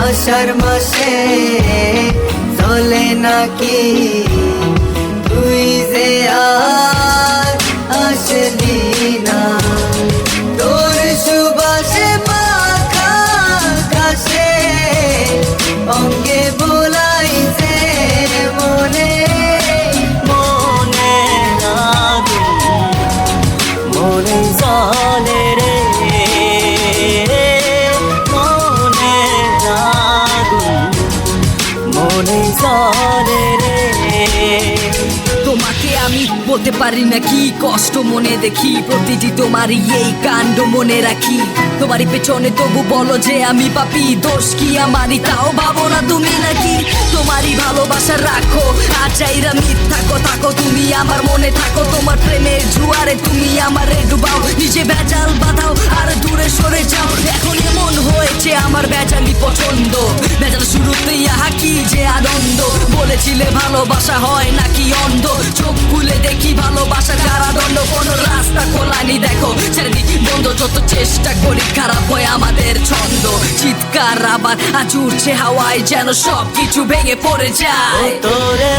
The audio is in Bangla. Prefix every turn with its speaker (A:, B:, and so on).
A: আষাঢ় মাসে চলে নাকি?
B: বলতে পারি না কি? কষ্ট মনে দেখি, প্রতিটি তোমারই এই কাণ্ড মনে রাখি। তোমারই পেছনে তবু বলো যে আমি পাপি, দোষ কি আমারই? তাও ভাবো না তুমি নাকি? তোমারই ভালোবাসা রাখো, আর চাইরা মিথ্যা কথা থাকো তুমি আমার মনে থাকো। তোমার প্রেমের জুয়ারে তুমি আমারে ডুবাও, নিজে বেজাল বাঁধাও, আর দূরে সরে যাও। এখন এমন হয়েছে আমার বেজালি পছন্দ। বেজাল শুরুতেই আহা কি যে আনন্দ। বলেছিলে ভালোবাসা হয় নাকি অন্ধ? চোখ খুলে দেখি ভালোবাসা কারাদণ্ড কোনো রাস্তা খোলানি দেখো। চারিদিক বন্ধ, যত চেষ্টা করি খারাপ হয় আমাদের ছন্দ। চিৎকার আবার আচুরছে হাওয়ায় যেন সব কিছু ভেঙে পড়ে যায়।
C: তোরে